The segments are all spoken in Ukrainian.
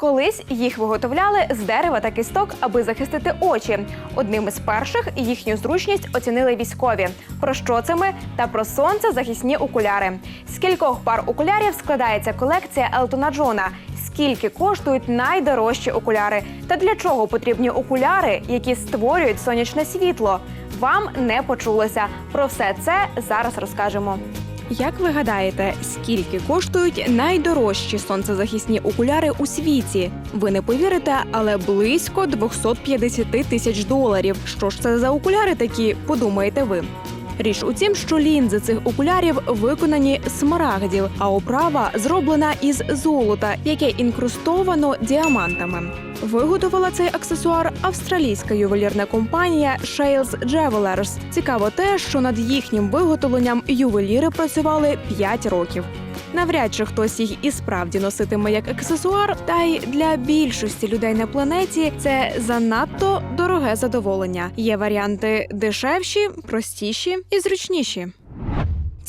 Колись їх виготовляли з дерева та кісток, аби захистити очі. Одним із перших їхню зручність оцінили військові. Про що це ми та про сонцезахисні окуляри. З кількох пар окулярів складається колекція Елтона Джона. Скільки коштують найдорожчі окуляри? Та для чого потрібні окуляри, які створюють сонячне світло? Вам не почулося. Про все це зараз розкажемо. Як ви гадаєте, скільки коштують найдорожчі сонцезахисні окуляри у світі? Ви не повірите, але близько 250 тисяч доларів. Що ж це за окуляри такі? Подумаєте ви. Річ у тім, що лінзи цих окулярів виконані смарагдів, а оправа зроблена із золота, яке інкрустовано діамантами. Виготовила цей аксесуар австралійська ювелірна компанія Shales Jewelers. Цікаво те, що над їхнім виготовленням ювеліри працювали 5 років. Навряд чи хтось їх і справді носитиме як аксесуар, та й для більшості людей на планеті це занадто дороге задоволення. Є варіанти дешевші, простіші і зручніші.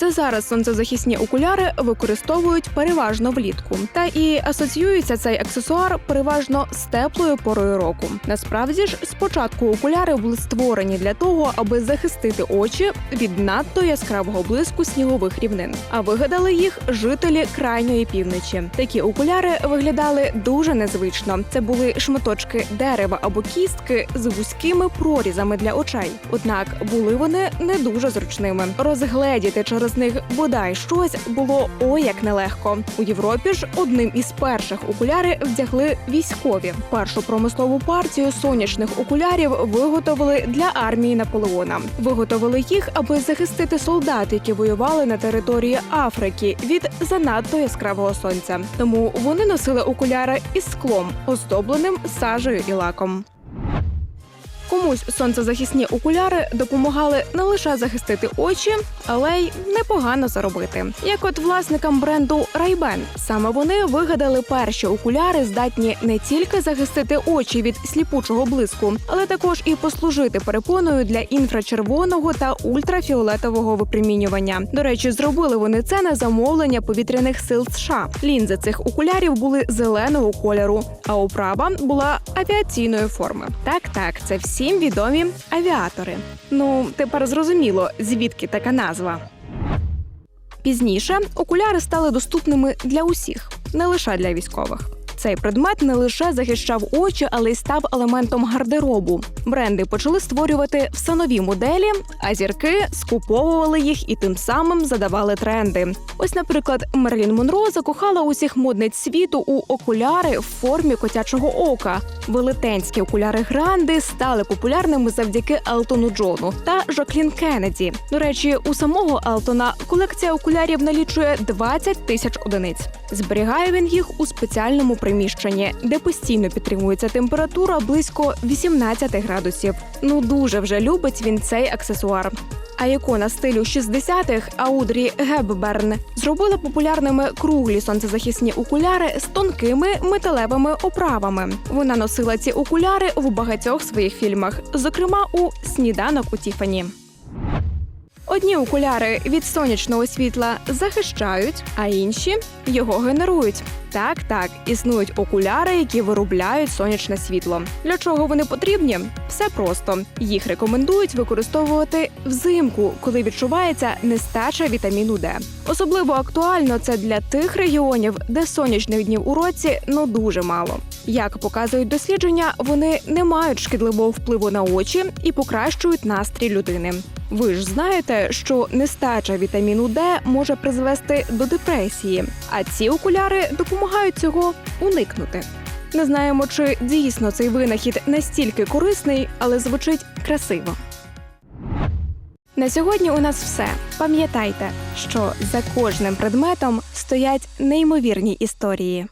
Це зараз сонцезахисні окуляри використовують переважно влітку, та і асоціюється цей аксесуар переважно з теплою порою року. Насправді ж, спочатку окуляри були створені для того, аби захистити очі від надто яскравого блиску снігових рівнин. А вигадали їх жителі крайньої півночі. Такі окуляри виглядали дуже незвично. Це були шматочки дерева або кістки з вузькими прорізами для очей. Однак були вони не дуже зручними. Розгледіти через них бодай щось було ой як нелегко. У Європі ж одним із перших окуляри вдягли військові. Першу промислову партію сонячних окулярів виготовили для армії Наполеона. Виготовили їх, аби захистити солдат, які воювали на території Африки від занадто яскравого сонця. Тому вони носили окуляри із склом, оздобленим сажею і лаком. Комусь сонцезахисні окуляри допомагали не лише захистити очі, але й непогано заробити. Як от власникам бренду Ray-Ban. Саме вони вигадали перші окуляри, здатні не тільки захистити очі від сліпучого блиску, але також і послужити перепоною для інфрачервоного та ультрафіолетового випромінювання. До речі, зробили вони це на замовлення повітряних сил США. Лінзи цих окулярів були зеленого кольору, а оправа була авіаційної форми. Так, так, це всім відомі авіатори. Ну, тепер зрозуміло, звідки така назва. Пізніше окуляри стали доступними для усіх, не лише для військових. Цей предмет не лише захищав очі, але й став елементом гардеробу. Бренди почали створювати все нові моделі, а зірки скуповували їх і тим самим задавали тренди. Ось, наприклад, Мерлін Монро закохала усіх модниць світу у окуляри в формі котячого ока. Велетенські окуляри Гранди стали популярними завдяки Елтону Джону та Жоклін Кеннеді. До речі, у самого Елтона колекція окулярів налічує 20 тисяч одиниць. Зберігає він їх у спеціальному приміщенні, де постійно підтримується температура близько 18 градусів. Ну дуже вже любить він цей аксесуар. А ікона стилю 60-х Аудрі Гебберн зробила популярними круглі сонцезахисні окуляри з тонкими металевими оправами. Вона носила ці окуляри в багатьох своїх фільмах, зокрема у Сніданок у Тіфані. Одні окуляри від сонячного світла захищають, а інші його генерують. Так, так, існують окуляри, які виробляють сонячне світло. Для чого вони потрібні? Все просто. Їх рекомендують використовувати взимку, коли відчувається нестача вітаміну Д. Особливо актуально це для тих регіонів, де сонячних днів у році ну дуже мало. Як показують дослідження, вони не мають шкідливого впливу на очі і покращують настрій людини. Ви ж знаєте, що нестача вітаміну Д може призвести до депресії, а ці окуляри допомагають цього уникнути. Не знаємо, чи дійсно цей винахід настільки корисний, але звучить красиво. На сьогодні у нас все. Пам'ятайте, що за кожним предметом стоять неймовірні історії.